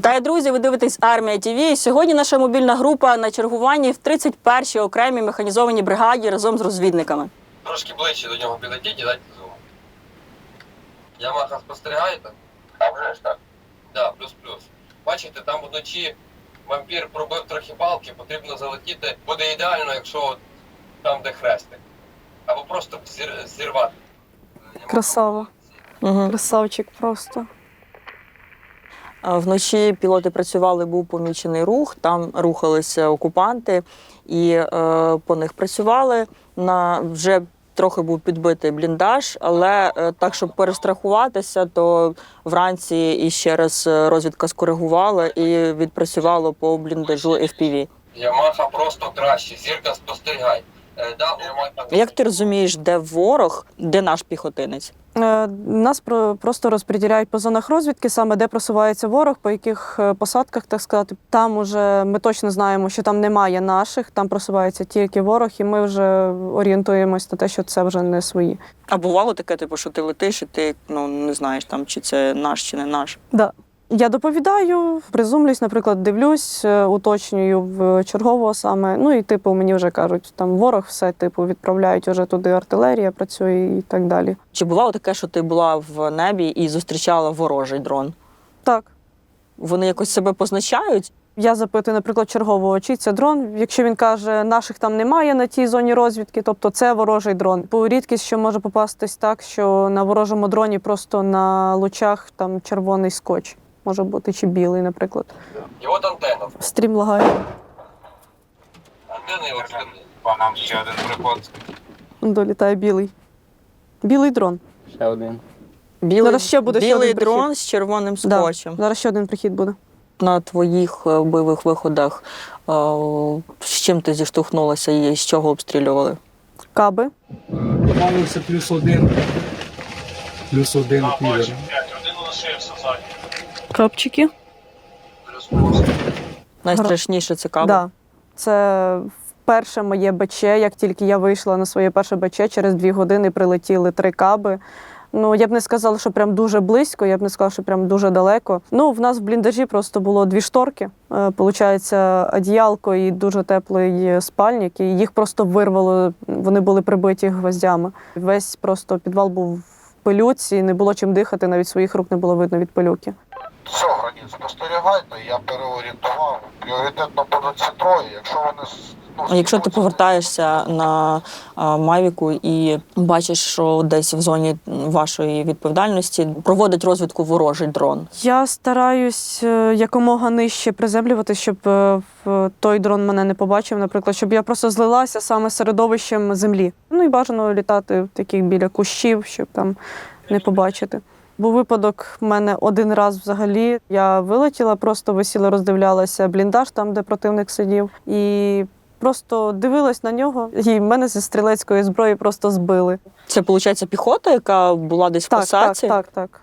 Вітаю, друзі! Ви дивитесь Армія ТВ. Сьогодні наша мобільна група на чергуванні в 31-й окремій механізованій бригаді разом з розвідниками. Трошки ближче до нього підлетіть і дайте зум. Ямаха спостерігаєте? А вже ж так. Да, плюс-плюс. Бачите, там вночі вампір пробив трохи балки, потрібно залетіти. Буде ідеально, якщо от там, де хрестик. Або просто зір- зірвати. Красава. Угу. Красавчик просто. Вночі пілоти працювали, був помічений рух. Там рухалися окупанти, і е, по них працювали. На вже трохи був підбитий бліндаж, але е, так, щоб перестрахуватися, то вранці і ще раз е, розвідка скоригувала і відпрацювало по бліндажу FPV. Ямаха просто краще. Зірка спостерігай. Е, Як ти розумієш, де ворог, де наш піхотинець? Е, Нас про- просто розподіляють по зонах розвідки, саме де просувається ворог, по яких е, посадках, так сказати. Там уже ми точно знаємо, що там немає наших, там просувається тільки ворог, і ми вже орієнтуємось на те, що це вже не свої. А бувало таке, типу, що ти летиш, і ти ну не знаєш там, чи це наш, чи не наш. Да. Я доповідаю, призумлюсь, наприклад, дивлюсь, е, уточнюю в чергового саме. Ну і типу мені вже кажуть, там ворог, все типу відправляють уже туди артилерія, працює і так далі. Чи бувало таке, що ти була в небі і зустрічала ворожий дрон? Так. Вони якось себе позначають? Я запитую, наприклад, чергового, чи це дрон. Якщо він каже, наших там немає на тій зоні розвідки, тобто це ворожий дрон. Бо рідкість, що може попастись так, що на ворожому дроні просто на лучах там червоний скотч може бути чи білий, наприклад. І от антенна. Стрім лагає. Антенна і По нам ще один приход. Долітає білий. Білий дрон. Ще один. Білий, Зараз ще буде ще білий один прихід. дрон з червоним Да. Зараз ще один прихід буде. На твоїх е, бойових виходах е, з чим ти зіштовхнулася і з чого обстрілювали? Каби. Добавився плюс один. Плюс один кілер. Капчики. Найстрашніше це каби. Да. Це перше моє БЧ. Як тільки я вийшла на своє перше БЧ, через дві години прилетіли три каби. Ну, я б не сказала, що прям дуже близько, я б не сказала, що прям дуже далеко. Ну, в нас в бліндажі просто було дві шторки. Е, Получається, одіялко і дуже теплий спальник, і їх просто вирвало. Вони були прибиті гвоздями. Весь просто підвал був в пилюці, не було чим дихати, навіть своїх рук не було видно від пилюки. Все, граніт, спостерігайте, я переорієнтував. Пріоритетно будуть ці троє. Якщо вони ну, А Якщо ти повертаєшся на Мавіку і бачиш, що десь в зоні вашої відповідальності проводить розвідку ворожий дрон. Я стараюсь е, якомога нижче приземлювати, щоб е, в той дрон мене не побачив, наприклад, щоб я просто злилася саме середовищем землі. Ну і бажано літати в таких біля кущів, щоб там не побачити. Був випадок в мене один раз взагалі. Я вилетіла, просто висіла, роздивлялася бліндаж там, де противник сидів, і просто дивилась на нього, і мене зі стрілецької зброї просто збили. Це виходить піхота, яка була десь в Так, так, так, так.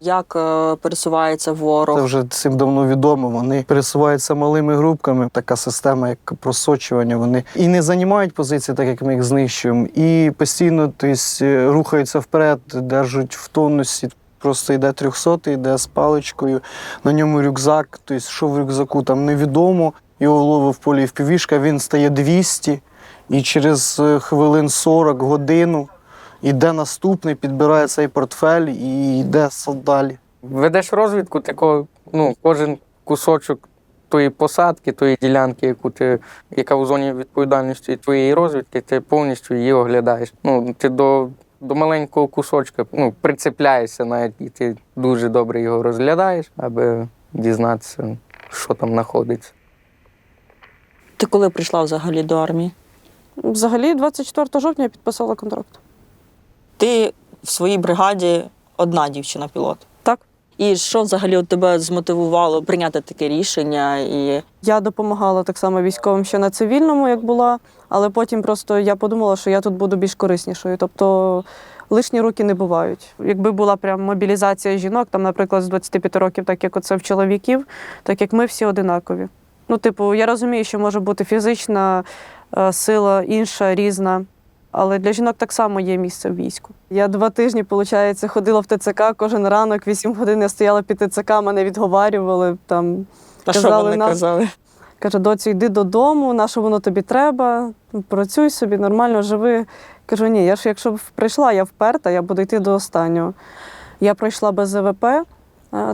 Як е, пересувається ворог? Це вже цим давно відомо. Вони пересуваються малими групками. Така система, як просочування. Вони і не займають позиції, так як ми їх знищуємо, і постійно тобто, рухаються вперед, держать в тонусі. Просто йде 300, йде з паличкою, на ньому рюкзак, тобто, що в рюкзаку там невідомо. Його ловив в полі впівішка, він стає 200, і через е, хвилин 40 годину йде наступний, підбирає цей портфель і йде далі. Ведеш розвідку, тако, ну, кожен кусочок тої посадки, тої ділянки, яку ти, яка в зоні відповідальності твоєї розвідки, ти повністю її оглядаєш. Ну, ти до, до маленького кусочка ну, прицепляєшся навіть, і ти дуже добре його розглядаєш, аби дізнатися, що там знаходиться. Ти коли прийшла взагалі до армії? Взагалі, 24 жовтня я підписала контракт. Ти в своїй бригаді одна дівчина-пілот. І що взагалі от тебе змотивувало прийняти таке рішення? І Я допомагала так само військовим ще на цивільному, як була, але потім просто я подумала, що я тут буду більш кориснішою. Тобто лишні руки не бувають. Якби була прям мобілізація жінок, там, наприклад, з 25 років, так як оце в чоловіків, так як ми всі одинакові. Ну, типу, я розумію, що може бути фізична е, сила інша, різна. Але для жінок так само є місце в війську. Я два тижні, виходить, ходила в ТЦК кожен ранок, вісім годин я стояла під ТЦК, мене відговарювали. Там А що вони нам- казали? Каже, доцю, йди додому, на що воно тобі треба, працюй собі, нормально живи. Кажу, ні, я ж якщо прийшла, я вперта, я буду йти до останнього. Я пройшла без ЗВП е,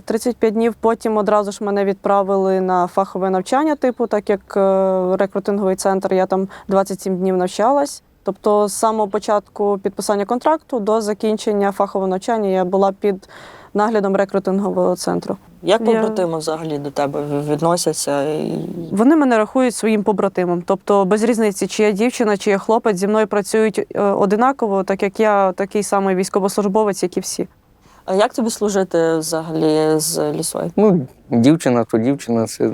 35 днів, потім одразу ж мене відправили на фахове навчання, типу, так як е, рекрутинговий центр, я там 27 днів навчалась. Тобто з самого початку підписання контракту до закінчення фахового навчання я була під наглядом рекрутингового центру. Як Я- побратими взагалі до тебе відносяться? Вони мене рахують своїм побратимом. Тобто, без різниці, чи я дівчина, чи я хлопець, зі мною працюють е, одинаково, так як я такий самий військовослужбовець, як і всі. А як тобі служити взагалі з лісою? Ну, дівчина то дівчина, це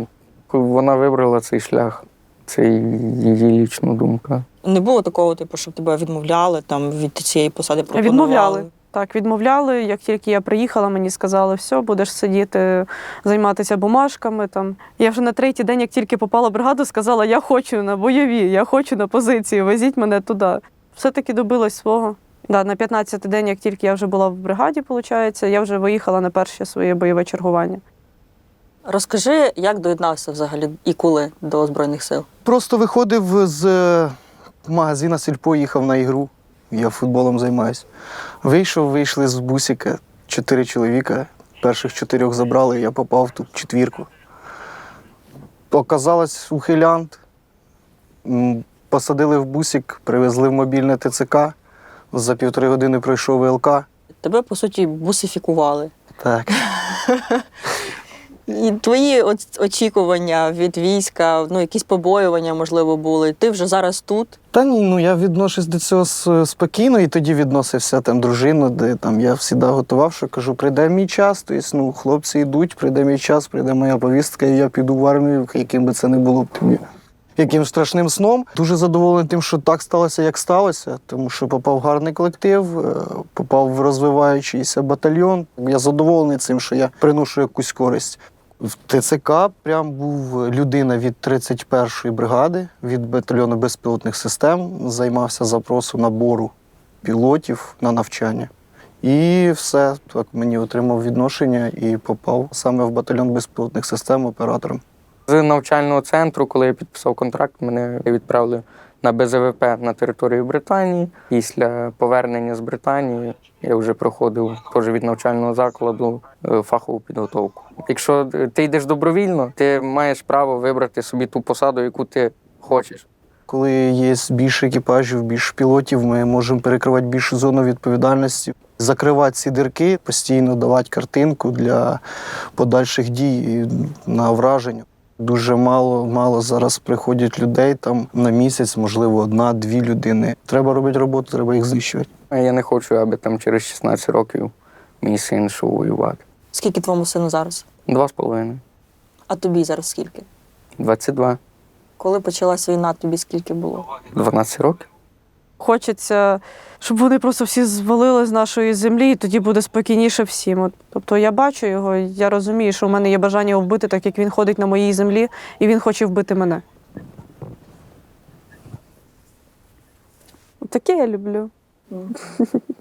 вона вибрала цей шлях. Це її лічна думка. Не було такого, типу, щоб тебе відмовляли там від цієї посади пропонували? Відмовляли. Так, відмовляли. Як тільки я приїхала, мені сказали, все, будеш сидіти, займатися бумажками. Там. Я вже на третій день, як тільки попала в бригаду, сказала, я хочу на бойові, я хочу на позиції, везіть мене туди. Все-таки добилась свого. Да, на 15-й день, як тільки я вже була в бригаді, виходить, я вже виїхала на перше своє бойове чергування. Розкажи, як доєднався взагалі і коли до Збройних сил? Просто виходив з е, магазина Сільпо, їхав на ігру. Я футболом займаюся. Вийшов, вийшли з бусика чотири чоловіка. Перших чотирьох забрали, я попав в четвірку. Оказалось ухилянт. Посадили в бусик, привезли в мобільне ТЦК. За півтори години пройшов ВЛК. Тебе, по суті, бусифікували. Так. І твої очікування від війська, ну якісь побоювання, можливо, були. Ти вже зараз тут. Та ні, ну я відношусь до цього спокійно, і тоді відносився там дружина, де там я завжди готував, що кажу, прийде мій час. Тобто, ну, хлопці йдуть, прийде мій час, прийде моя повістка, і я піду в армію, яким би це не було б тобі. Яким страшним сном. Дуже задоволений тим, що так сталося, як сталося, тому що попав в гарний колектив, е, попав в розвиваючийся батальйон. Я задоволений цим, що я приношу якусь користь. В ТЦК прям був людина від 31-ї бригади від батальйону безпілотних систем, займався запросом набору пілотів на навчання. І все, так мені отримав відношення і попав саме в батальйон безпілотних систем оператором. З навчального центру, коли я підписав контракт, мене відправили на БЗВП на територію Британії. Після повернення з Британії я вже проходив теж від навчального закладу е, фахову підготовку. Якщо ти йдеш добровільно, ти маєш право вибрати собі ту посаду, яку ти хочеш. Коли є більше екіпажів, більше пілотів, ми можемо перекривати більшу зону відповідальності, закривати ці дірки, постійно давати картинку для подальших дій на враження. Дуже мало, мало зараз приходять людей там на місяць, можливо, одна-дві людини. Треба робити роботу, треба їх знищувати. А Я не хочу, аби там через 16 років мій син йшов воювати. Скільки твоєму сину зараз? Два з половиною. А тобі зараз скільки? 22. Коли почалась війна, тобі скільки було? 12 років. Хочеться, щоб вони просто всі звалили з нашої землі, і тоді буде спокійніше всім. От, тобто я бачу його, я розумію, що в мене є бажання його вбити, так як він ходить на моїй землі, і він хоче вбити мене. Таке я люблю.